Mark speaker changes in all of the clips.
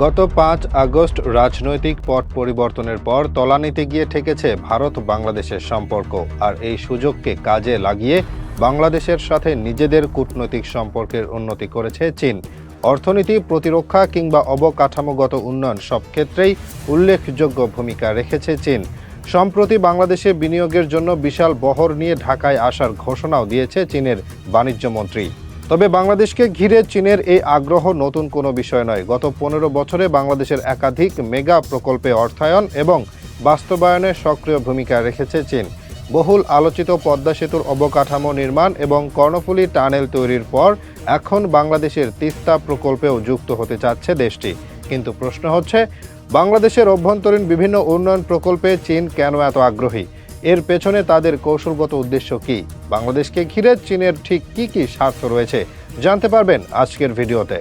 Speaker 1: গত পাঁচ আগস্ট রাজনৈতিক পট পরিবর্তনের পর তলানিতে গিয়ে ঠেকেছে ভারত বাংলাদেশের সম্পর্ক, আর এই সুযোগকে কাজে লাগিয়ে বাংলাদেশের সাথে নিজেদের কূটনৈতিক সম্পর্কের উন্নতি করেছে চীন। অর্থনীতি, প্রতিরক্ষা কিংবা অবকাঠামোগত উন্নয়ন সব ক্ষেত্রেই উল্লেখযোগ্য ভূমিকা রেখেছে চীন। সম্প্রতি বাংলাদেশে বিনিয়োগের জন্য বিশাল বহর নিয়ে ঢাকায় আসার ঘোষণাও দিয়েছে চীনের বাণিজ্য মন্ত্রী তবে বাংলাদেশকে ঘিরে চীনের এই আগ্রহ নতুন কোনো বিষয় নয়। গত পনেরো বছরে বাংলাদেশের একাধিক মেগা প্রকল্পে অর্থায়ন এবং বাস্তবায়নে সক্রিয় ভূমিকা রেখেছে চীন। বহুল আলোচিত পদ্মা সেতুর অবকাঠামো নির্মাণ এবং কর্ণফুলী টানেল তৈরির পর এখন বাংলাদেশের তিস্তা প্রকল্পেও যুক্ত হতে চাচ্ছে দেশটি। কিন্তু প্রশ্ন হচ্ছে, বাংলাদেশের অভ্যন্তরীণ বিভিন্ন উন্নয়ন প্রকল্পে চীন কেন এত আগ্রহী? এর পেছনে তাদের কৌশলগত উদ্দেশ্য কি? বাংলাদেশকে ঘিরে চীনের ঠিক কি কি স্বার্থ রয়েছে? জানতে পারবেন আজকের ভিডিওতে।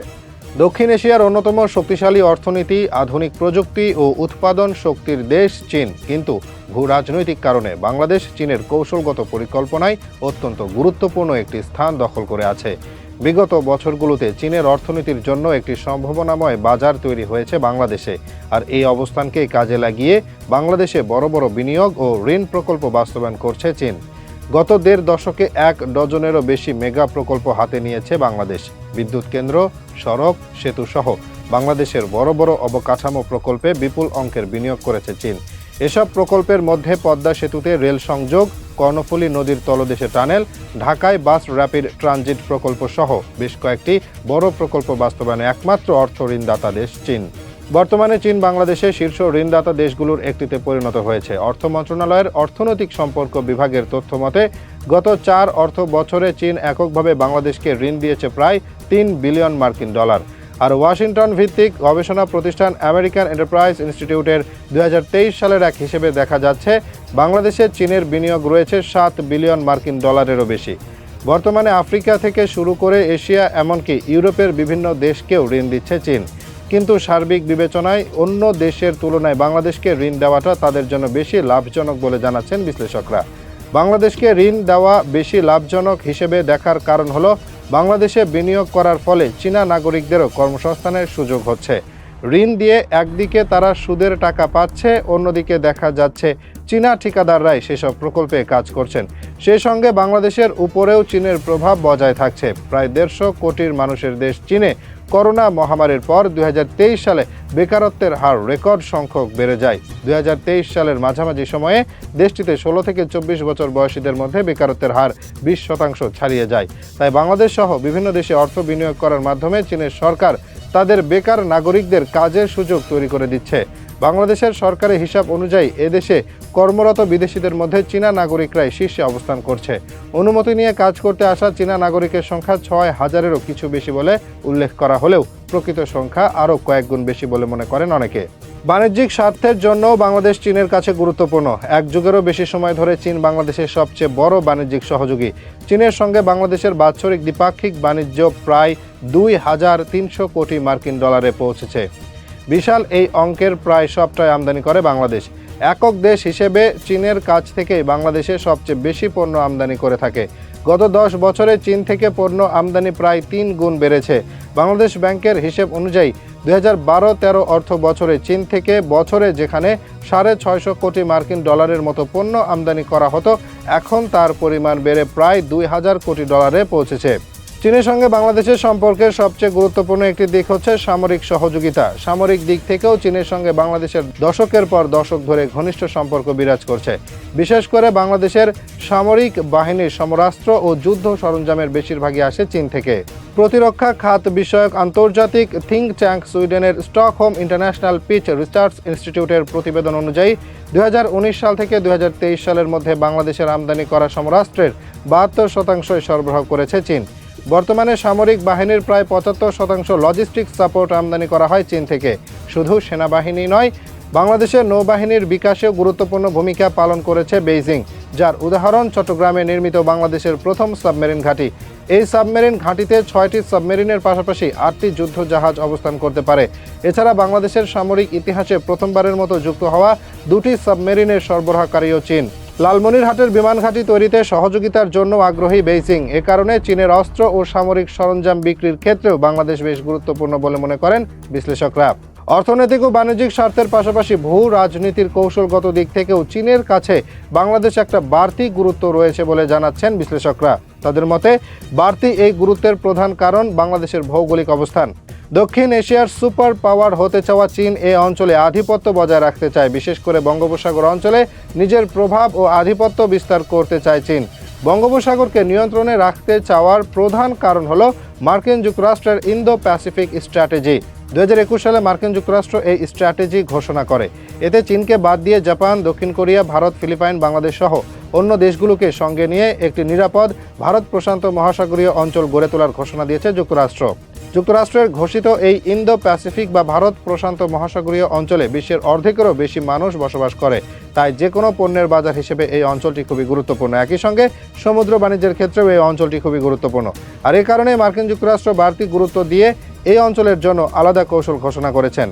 Speaker 1: দক্ষিণ এশিয়ার অন্যতম শক্তিশালী অর্থনীতি, আধুনিক প্রযুক্তি ও উৎপাদন শক্তির দেশ চীন। কিন্তু ভূ রাজনৈতিক কারণে বাংলাদেশ চীনের কৌশলগত পরিকল্পনায় অত্যন্ত গুরুত্বপূর্ণ একটি স্থান দখল করে আছে। বিগত বছরগুলোতে চীনের অর্থনীতির জন্য একটি সম্ভাবনাময় বাজার তৈরি হয়েছে বাংলাদেশে। আর এই অবস্থানকে কাজে লাগিয়ে বাংলাদেশে বড় বড় বিনিয়োগ ও ঋণ প্রকল্প বাস্তবায়ন করছে চীন। গত দেড় দশকে এক ডজনেরও বেশি মেগা প্রকল্প হাতে নিয়েছে বাংলাদেশ। বিদ্যুৎ কেন্দ্র, সড়ক সেতু সহ বাংলাদেশের বড় বড় অবকাঠামো প্রকল্পে বিপুল অঙ্কের বিনিয়োগ করেছে চীন। এসব প্রকল্পের মধ্যে পদ্মা সেতুতে রেল সংযোগ কর্ণফুলী নদীর তলদেশে টানেল, ঢাকায় বাস র্যাপিড ট্রানজিট প্রকল্প সহ বেশ কয়েকটি বড় প্রকল্প বাস্তবায়নে একমাত্র অর্থ ঋণদাতা দেশ চীন। বর্তমানে চীন বাংলাদেশে শীর্ষ ঋণদাতা দেশগুলোর একটিতে পরিণত হয়েছে। অর্থ মন্ত্রণালয়ের অর্থনৈতিক সম্পর্ক বিভাগের তথ্য মতে, গত চার অর্থ বছরে চীন এককভাবে বাংলাদেশকে ঋণ দিয়েছে প্রায় তিন বিলিয়ন মার্কিন ডলার। আর ওয়াশিংটন ভিত্তিক গবেষণা প্রতিষ্ঠান আমেরিকান এন্টারপ্রাইজ ইনস্টিটিউটের দু হাজার তেইশ সালের এক হিসেবে দেখা যাচ্ছে, বাংলাদেশে চীনের বিনিয়োগ রয়েছে সাত বিলিয়ন মার্কিন ডলারেরও বেশি। বর্তমানে আফ্রিকা থেকে শুরু করে এশিয়া, এমনকি ইউরোপের বিভিন্ন দেশকেও ঋণ দিচ্ছে চীন। কিন্তু সার্বিক বিবেচনায় অন্য দেশের তুলনায় বাংলাদেশকে ঋণ দেওয়াটা তাদের জন্য বেশি লাভজনক বলে জানাচ্ছেন বিশ্লেষকরা। বাংলাদেশকে ঋণ দেওয়া বেশি লাভজনক হিসেবে দেখার কারণ হলো বাংলাদেশে বিনিয়োগ করার ফলে চীনা নাগরিকদেরও কর্মসংস্থানের সুযোগ হচ্ছে। ঋণ দিয়ে একদিকে তারা সুদের টাকা পাচ্ছে, অন্যদিকে দেখা যাচ্ছে চীনা ঠিকাদাররাই সেসব প্রকল্পে কাজ করছেন। সেই সঙ্গে বাংলাদেশের উপরেও চীনের প্রভাব বজায় থাকছে। প্রায় দেড়শো কোটির মানুষের দেশ চীনে করোনা মহামারীর পর দু হাজার তেইশ সালে বেকারত্বের হার রেকর্ড সংখ্যক বেড়ে যায়। দুই হাজার তেইশ সালের মাঝামাঝি সময়ে দেশটিতে ষোলো থেকে চব্বিশ বছর বয়সীদের মধ্যে বেকারত্বের হার বিশ শতাংশ ছাড়িয়ে যায়। তাই বাংলাদেশ সহ বিভিন্ন দেশে অর্থ বিনিয়োগ করার মাধ্যমে চীনের সরকার তাদের বেকার নাগরিকদের কাজের সুযোগ তৈরি করে দিচ্ছে। বাংলাদেশের সরকারি হিসাব অনুযায়ী এদেশে কর্মরত বিদেশিদের মধ্যে চীনা নাগরিকরাই শীর্ষে অবস্থান করছে। অনুমতি নিয়ে কাজ করতে আসা চীনা নাগরিকের সংখ্যা ছয় হাজারেরও কিছু বেশি বলে উল্লেখ করা হলেও প্রকৃত সংখ্যা আরও কয়েক গুণ বেশি বলে মনে করেন অনেকে। বাণিজ্যিক স্বার্থের জন্য বাংলাদেশ চীনের কাছে গুরুত্বপূর্ণ। এক যুগেরও বেশি সময় ধরে চীন বাংলাদেশের সবচেয়ে বড় বাণিজ্যিক সহযোগী। চীনের সঙ্গে বাংলাদেশের বাৎসরিক দ্বিপাক্ষিক বাণিজ্য প্রায় দুই হাজার তিনশো কোটি মার্কিন ডলারে পৌঁছেছে। বিশাল এই অঙ্কের প্রায় সবটাই আমদানি করে বাংলাদেশ। একক দেশ হিসেবে চীনের কাছ থেকে বাংলাদেশে সবচেয়ে বেশি পণ্য আমদানি করে থাকে। গত দশ বছরে চীন থেকে পণ্য আমদানি প্রায় তিন গুণ বেড়েছে। বাংলাদেশ ব্যাংকের হিসেব অনুযায়ী দু হাজার বারো তেরো অর্থ বছরে চীন থেকে বছরে যেখানে সাড়ে ছয়শো কোটি মার্কিন ডলারের মতো পণ্য আমদানি করা হতো, এখন তার পরিমাণ বেড়ে প্রায় দুই হাজার কোটি ডলারে পৌঁছেছে। চীনের সঙ্গে বাংলাদেশের সম্পর্কের সবচেয়ে গুরুত্বপূর্ণ একটি দিক হচ্ছে সামরিক সহযোগিতা। সামরিক দিক থেকেও চীনের সঙ্গে বাংলাদেশের দশকের পর দশক ধরে ঘনিষ্ঠ সম্পর্ক বিরাজ করছে। বিশেষ করে বাংলাদেশের সামরিক বাহিনীর সমরাস্ত্র ও যুদ্ধ সরঞ্জামের বেশিরভাগই আসে চীন থেকে। প্রতিরক্ষা খাত বিষয়ক আন্তর্জাতিক থিঙ্ক ট্যাঙ্ক সুইডেনের স্টকহোম ইন্টারন্যাশনাল পিচ রিসার্চ ইনস্টিটিউটের প্রতিবেদন অনুযায়ী দু হাজার উনিশ সাল থেকে দু হাজার তেইশ সালের মধ্যে বাংলাদেশের আমদানি করা সমরাস্ত্রের বাহাত্তর শতাংশই সরবরাহ করেছে চীন। বর্তমানে সামরিক বাহিনীর প্রায় পঁচাত্তর শতাংশ লজিস্টিক সাপোর্ট আমদানি করা হয় চীন থেকে। শুধু সেনাবাহিনী নয়, বাংলাদেশের নৌবাহিনীর বিকাশেও গুরুত্বপূর্ণ ভূমিকা পালন করেছে বেইজিং, যার উদাহরণ চট্টগ্রামে নির্মিত বাংলাদেশের প্রথম সাবমেরিন ঘাঁটি। এই সাবমেরিন ঘাঁটিতে ছয়টি সাবমেরিনের পাশাপাশি আটটি যুদ্ধ জাহাজ অবস্থান করতে পারে। এছাড়া বাংলাদেশের সামরিক ইতিহাসে প্রথমবারের মতো যুক্ত হওয়া দুটি সাবমেরিনের সরবরাহকারীও চীন। লালমনিরহাটের বিমান ঘাঁটি তৈরিতে সহযোগিতার জন্য আগ্রহী বেইজিং। এ কারণে চীনের অস্ত্র ও সামরিক সরঞ্জাম বিক্রির ক্ষেত্রেও বাংলাদেশ বেশ গুরুত্বপূর্ণ বলে মনে করেন বিশ্লেষকরা। অর্থনৈতিক ও বাণিজ্যিক স্বার্থের পাশাপাশি ভূ রাজনীতির কৌশলগত দিক থেকেও চীনের কাছে বাংলাদেশ একটা বাড়তি গুরুত্ব রয়েছে বলে জানাচ্ছেন বিশ্লেষকরা। তাদের মতে, বাড়তি এই গুরুত্বের প্রধান কারণ বাংলাদেশের ভৌগোলিক অবস্থান। দক্ষিণ এশিয়ার সুপার পাওয়ার হতে চাওয়া চীন এ অঞ্চলে আধিপত্য বজায় রাখতে চায়। বিশেষ করে বঙ্গোপসাগর অঞ্চলে নিজের প্রভাব ও আধিপত্য বিস্তার করতে চায় চীন। বঙ্গোপসাগরকে নিয়ন্ত্রণে রাখতে চাওয়ার প্রধান কারণ হলো মার্কিন যুক্তরাষ্ট্রের ইন্দো প্যাসিফিক স্ট্র্যাটেজি। দু হাজার একুশ সালে মার্কিন যুক্তরাষ্ট্র এই স্ট্র্যাটেজি ঘোষণা করে। এতে চীনকে বাদ দিয়ে জাপান, দক্ষিণ কোরিয়া, ভারত, ফিলিপাইন, বাংলাদেশ সহ অন্য দেশগুলোকে সঙ্গে নিয়ে একটি নিরাপদ, ভারত প্রশান্ত মহাসাগরীয় অঞ্চল গড়ে তোলার ঘোষণা দিয়েছে যুক্তরাষ্ট্র। যুক্তরাষ্ট্রের ঘোষিত এই ইন্দো প্যাসিফিক বা ভারত প্রশান্ত মহাসাগরীয় অঞ্চলে বিশ্বের অর্ধেকেরও বেশি মানুষ বসবাস করে। তাই যে কোনো পণ্যের বাজার হিসেবে এই অঞ্চলটি খুবই গুরুত্বপূর্ণ। একই সঙ্গে সমুদ্র বাণিজ্যের ক্ষেত্রেও এই অঞ্চলটি খুবই গুরুত্বপূর্ণ। আর এই কারণে মার্কিন যুক্তরাষ্ট্র বাড়তি গুরুত্ব দিয়ে এই অঞ্চলের জন্য আলাদা কৌশল ঘোষণা করেছেন।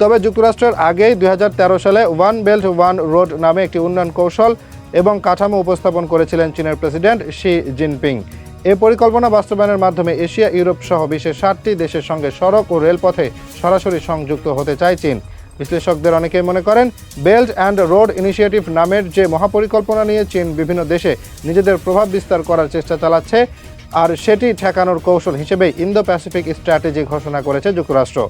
Speaker 1: তবে যুক্তরাষ্ট্রের আগেই দুই হাজার তেরো সালে ওয়ান বেল্ট, ওয়ান রোড নামে একটি উন্নয়ন কৌশল এবং কাঠামো উপস্থাপন করেছিলেন চীনের প্রেসিডেন্ট শি জিনপিং। এ পরিকল্পনা বাস্তবায়নের মাধ্যমে এশিয়া, ইউরোপ সহ বিশ্বের ষাটটি দেশের সঙ্গে সড়ক ও রেলপথে সরাসরি সংযুক্ত হতে চায় চীন। বিশ্লেষকদের অনেকেই মনে করেন, বেল্ট অ্যান্ড রোড ইনিশিয়েটিভ নামের যে মহাপরিকল্পনা নিয়ে চীন বিভিন্ন দেশে নিজেদের প্রভাব বিস্তার করার চেষ্টা চালাচ্ছে, আর সেটি ঠেকানোর কৌশল হিসেবে ইন্দো প্যাসিফিক স্ট্র্যাটেজি ঘোষণা করেছে যুক্তরাষ্ট্র।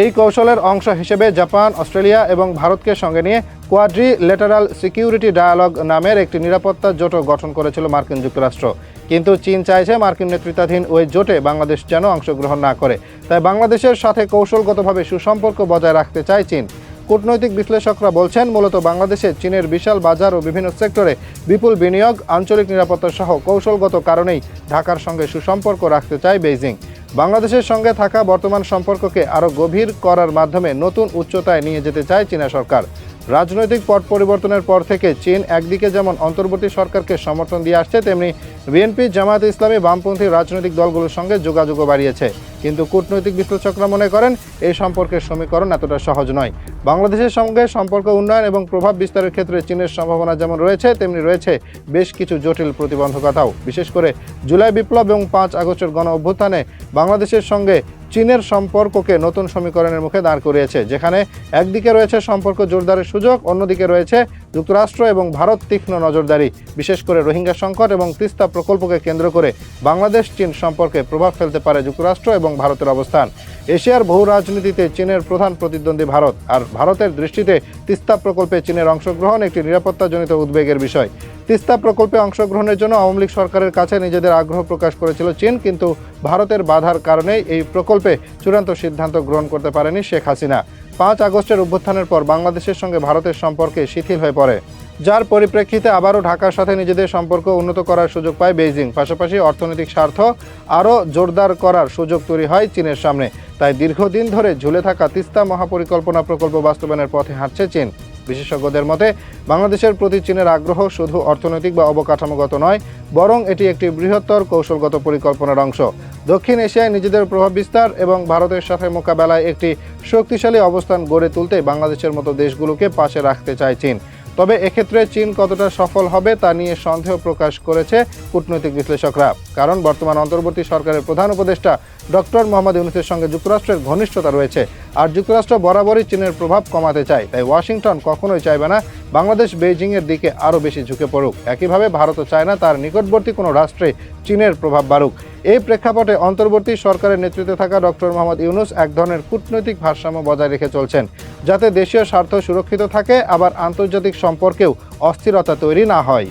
Speaker 1: এই কৌশলের অংশ হিসেবে জাপান, অস্ট্রেলিয়া এবং ভারতকে সঙ্গে নিয়ে কোয়াড্রি লেটারাল সিকিউরিটি ডায়ালগ নামের একটি নিরাপত্তা জোট গঠন করেছিল মার্কিন যুক্তরাষ্ট্র। কিন্তু চীন চাইছে মার্কিন নেতৃত্বাধীন ওই জোটে বাংলাদেশ যেন অংশগ্রহণ না করে। তাই বাংলাদেশের সাথে কৌশলগতভাবে সুসম্পর্ক বজায় রাখতে চায় চীন। কূটনৈতিক বিশ্লেষকরা বলছেন, মূলত বাংলাদেশে চীনের বিশাল বাজার ও বিভিন্ন সেক্টরে বিপুল বিনিয়োগ, আঞ্চলিক নিরাপত্তা সহ কৌশলগত কারণেই ঢাকার সঙ্গে সুসম্পর্ক রাখতে চায় বেইজিং। বাংলাদেশের সঙ্গে থাকা বর্তমান সম্পর্ককে আরও গভীর করার মাধ্যমে নতুন উচ্চতায় নিয়ে যেতে চায় চীনা সরকার। রাজনৈতিক পট পরিবর্তনের পর থেকে চীন একদিকে যেমন অন্তর্বর্তী সরকারকে সমর্থন দিয়ে আসছে, তেমনি বিএনপি, জামায়াত ইসলামী, বামপন্থী রাজনৈতিক দলগুলোর সঙ্গে যোগাযোগও বাড়িয়েছে। কিন্তু কূটনৈতিক বিশ্লেষকরা মনে করেন, এই সম্পর্কের সমীকরণ এতটা সহজ নয়। বাংলাদেশের সঙ্গে সম্পর্ক উন্নয়ন এবং প্রভাব বিস্তারের ক্ষেত্রে চীনের সম্ভাবনা যেমন রয়েছে, তেমনি রয়েছে বেশ কিছু জটিল প্রতিবন্ধকতাও। বিশেষ করে জুলাই বিপ্লব এবং পাঁচ আগস্টের গণ অভ্যুত্থানে বাংলাদেশের সঙ্গে চীনের সম্পর্ককে নতুন সমীকরণের মুখে দাঁড় করিয়েছে, যেখানে একদিকে রয়েছে সম্পর্ক জোরদারের সুযোগ, অন্যদিকে রয়েছে যুক্তরাষ্ট্র এবং ভারত তীক্ষ্ণ নজরদারি, বিশেষ করে রোহিঙ্গা সংকট এবং তিস্তা প্রকল্পকে কেন্দ্র করে বাংলাদেশ চীন সম্পর্কে প্রভাব ফেলতে পারে যুক্তরাষ্ট্র এবং ভারতের অবস্থান। এশিয়ার বহু রাজনীতিতে চীনের প্রধান প্রতিদ্বন্দ্বী ভারত, আর ভারতের দৃষ্টিতে তিস্তা প্রকল্পে চীনের অংশগ্রহণ একটি নিরাপত্তাজনিত উদ্বেগের বিষয়। তিস্তা প্রকল্পে অংশগ্রহণের জন্য আওয়ামী লীগ সরকারের কাছে নিজেদের আগ্রহ প্রকাশ করেছিল চীন, কিন্তু ভারতের বাধার কারণেই এই প্রকল্পে চূড়ান্ত সিদ্ধান্ত গ্রহণ করতে পারেনি শেখ হাসিনা। পাঁচ আগস্টের অভ্যুত্থানের পর বাংলাদেশের সঙ্গে ভারতের সম্পর্কে শিথিল হয়ে পড়ে। যার পরিপ্রেক্ষিতে আবারও ঢাকার সাথে নিজেদের সম্পর্ক উন্নত করার সুযোগ পায় বেইজিং। পাশাপাশি অর্থনৈতিক স্বার্থ আরও জোরদার করার সুযোগ তৈরি হয় চীনের সামনে। তাই দীর্ঘদিন ধরে ঝুলে থাকা তিস্তা মহাপরিকল্পনা প্রকল্প বাস্তবায়নের পথে হাঁটছে চীন। বিশেষজ্ঞদের মতে, বাংলাদেশের প্রতি চীনের আগ্রহ শুধু অর্থনৈতিক বা অবকাঠামোগত নয়, বরং এটি একটি বৃহত্তর কৌশলগত পরিকল্পনার অংশ। দক্ষিণ এশিয়ায় নিজেদের প্রভাব বিস্তার এবং ভারতের সাথে মোকাবেলায় একটি শক্তিশালী অবস্থান গড়ে তুলতে বাংলাদেশের মতো দেশগুলোকে পাশে রাখতে চায় চীন। তবে এক্ষেত্রে চীন কতটা সফল হবে তা নিয়ে সন্দেহ প্রকাশ করেছে কূটনৈতিক বিশ্লেষকরা। কারণ বর্তমান অন্তর্বর্তী সরকারের প্রধান উপদেষ্টা ডক্টর মোহাম্মদ ইউনুসের সঙ্গে যুক্তরাষ্ট্রের ঘনিষ্ঠতা রয়েছে। আর যুক্তরাষ্ট্র বরাবরই চীনের প্রভাব কমাতে চায়, তাই ওয়াশিংটন কখনোই চাইবে না বাংলাদেশ বেইজিংয়ের দিকে আরও বেশি ঝুঁকে পড়ুক। একইভাবে ভারতও চায় না তার নিকটবর্তী কোনো রাষ্ট্রে চীনের প্রভাব বাড়ুক। এই প্রেক্ষাপটে অন্তর্বর্তী সরকারের নেতৃত্বে থাকা ডক্টর মোহাম্মদ ইউনুস এক ধরনের কূটনৈতিক ভারসাম্য বজায় রেখে চলছেন, যাতে দেশীয় স্বার্থ সুরক্ষিত থাকে, আবার আন্তর্জাতিক সম্পর্কেও অস্থিরতা তৈরি না হয়।